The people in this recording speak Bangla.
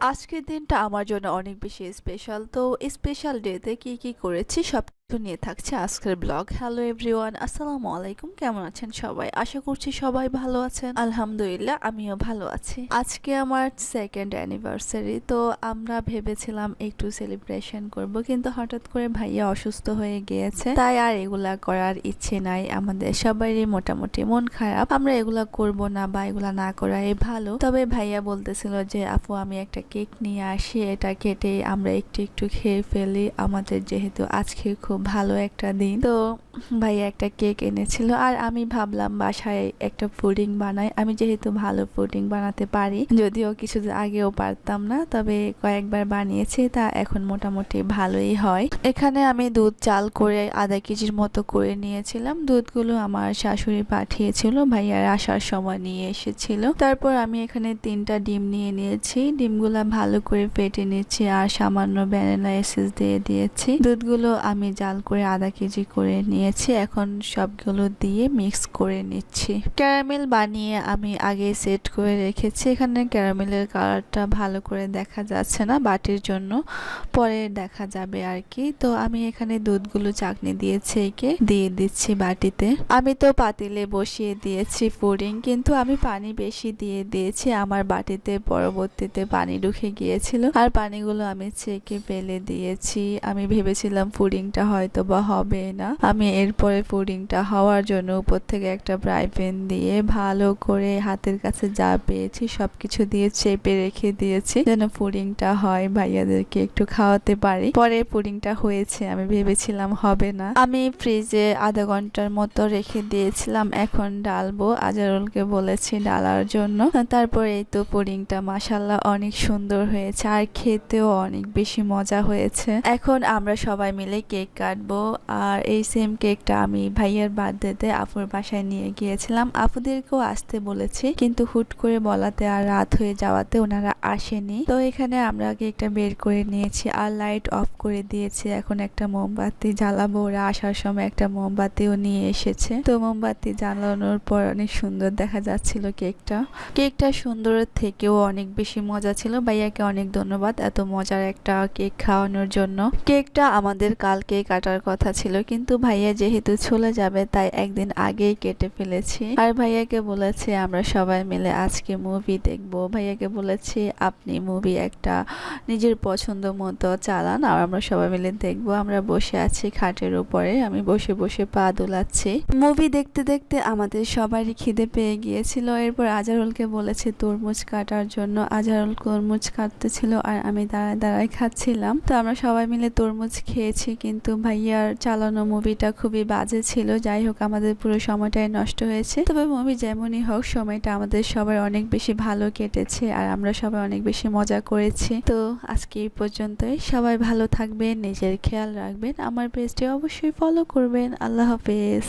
আজকের দিনটা আমার জন্য অনেক বেশি স্পেশাল তো স্পেশাল ডেতে কি কি করেছি সব কিছু নিয়ে থাকছে আজকের ব্লগ। হ্যালো এভরিওয়ান, আসসালামু আলাইকুম। কেমন আছেন সবাই? আশা করছি সবাই ভালো আছেন। আলহামদুলিল্লাহ, আমিও ভালো আছি। আজকে আমার সেকেন্ড অ্যানিভার্সারি তো আমরা ভেবেছিলাম একটু সেলিব্রেশন করব, কিন্তু হঠাৎ করে ভাইয়া অসুস্থ হয়ে গিয়েছে। তাই আর এগুলা করার ইচ্ছে নাই আমাদের। সবারই মোটামুটি মন খারাপ। আমরা এগুলা করব না বা এগুলা না করাই ভালো। তবে ভাইয়া বলতেছিল যে, আপু, আমি একটা কেক নিয়ে আসি। এটা কেটে আমরা একটু একটু খেয়ে ফেলি। আমাদের যেহেতু আজকে খুব ভালো একটা দিন। তো ভাইয়া একটা কেক এনেছিল আর আমি ভাবলাম বাসায় একটা পুডিং বানাই। আমি যেহেতু ভালো পুডিং বানাতে পারি, যদিও কিছু আগেও পারতাম না, তবে কয়েকবার বানিয়েছি তা এখন মোটামুটি ভালোই হয়। এখানে আমি দুধ চাল করে আধা কেজির মতো করে নিয়েছিলাম। দুধগুলো আমার শাশুড়ি পাঠিয়েছিল, ভাইয়ার আসার সময় নিয়ে এসেছিল। তারপর আমি এখানে তিনটা ডিম নিয়ে নিয়েছি। ডিমগুলা ভালো করে ফেটে নিচ্ছি আর সামান্য ব্যানানা এসেস দিয়ে দিয়েছি। দুধগুলো আমি জাল করে আধা কেজি করে নিয়েছি। এখন সবগুলো দিয়ে মিক্স করে নিচ্ছি। ক্যারামেল বানিয়ে আমি আগে সেট করে রেখেছি। এখানে ক্যারামেলের কালারটা ভালো করে দেখা যাচ্ছে না বাটির জন্য। পরে দেখা যাবে আর কি। তো আমি এখানে দুধগুলো চাকনি দিয়েছি একে দিয়ে দিচ্ছি বাটিতে। আমি তো পাতিলে বসিয়ে দিয়েছি পুডিং, কিন্তু আমি পানি বেশি দিয়ে দিয়েছি। আমার বাটিতে পরবর্তীতে পানি ঢুকে গিয়েছিল। আর পানিগুলো আমি চেকে ফেলে দিয়েছি। আমি ভেবেছিলাম পুডিংটা হয়তো বা হবে না। আমি এরপরে পুডিংটা হওয়ার জন্য উপর থেকে একটা ফ্রাই প্যান দিয়ে ভালো করে হাতের কাছে যা পেয়েছি সবকিছু দিয়ে চেপে রেখে দিয়েছি যেন পুডিংটা হয়, ভাইয়াদেরকে একটু খাওয়াতে পারি। পরে পুডিংটা হয়েছে, আমি ভেবেছিলাম হবে না। আমি ফ্রিজে আধা ঘণ্টার মতো রেখে দিয়েছিলাম, এখন ডালবো আজারুলকে বলেছি ডালার জন্য। তারপরে এই তো পুডিংটা মাসাল্লাহ অনেক সুন্দর হয়েছে, আর খেতেও অনেক বেশি মজা হয়েছে। এখন আমরা সবাই মিলে কেক কাটবো। আর এই সেম কেকটা আমি ভাইয়ের বার্থডেতে আপুর বাসায় নিয়ে গিয়েছিলাম। আপুদেরকেও আসতে বলেছি, কিন্তু হুট করে বলাতে আর রাত হয়ে যাওয়াতে ওনারা আসেনি। তো এখানে আমরা কেকটা বের করে নিয়েছি আর লাইট অফ করে দিয়েছি। এখন একটা মোমবাতি জ্বালাবো। ওরা আসার সময় একটা মোমবাতিও নিয়ে এসেছে। তো মোমবাতি জ্বালানোর পর অনেক সুন্দর দেখা যাচ্ছিল কেকটা কেকটা সুন্দরের থেকেও অনেক বেশি মজা ছিল। ভাইয়াকে অনেক ধন্যবাদ এত মজার একটা কেক খাওয়ানোর জন্য। কেকটা আমাদের কালকে কাটার কথা ছিল, কিন্তু ভাইয়া যেহেতু চলে যাবে, তাই একদিন আগেই কেটে ফেলেছি। আর ভাইয়াকে বলেছি, আমরা সবাই মিলে আজকে মুভি দেখব। ভাইয়াকে বলেছি, আপনি মুভি একটা নিজের পছন্দ মতো চালান, আর আমরা সবাই মিলে দেখব। আমরা বসে আছি খাটের উপরে, আমি বসে বসে পা দোলাচ্ছি। মুভি দেখতে দেখতে আমাদের সবারই খিদে পেয়ে গিয়েছিল। এরপর আজারুলকে বলেছি, তরমুজ কাটার জন্য। আজারুল তরমুজ কাটতেছিল, আর আমি দাঁড়ায় দাঁড়ায় খাচ্ছিলাম। তো আমরা সবাই মিলে তরমুজ খেয়েছি, কিন্তু ভাইয়ার চালানো মুভিটা খুবই বাজে ছিল। যাই হোক, আমাদের পুরো সময়টাই নষ্ট হয়েছে। তবে মুভি যেমনই হোক, সময়টা আমাদের সবার অনেক বেশি ভালো কেটেছে আর আমরা সবাই অনেক বেশি মজা করেছি। তো আজকে এই পর্যন্তই। সবাই ভালো থাকবেন, নিজের খেয়াল রাখবেন। আমার পেজটি অবশ্যই ফলো করবেন। আল্লাহ হাফেজ।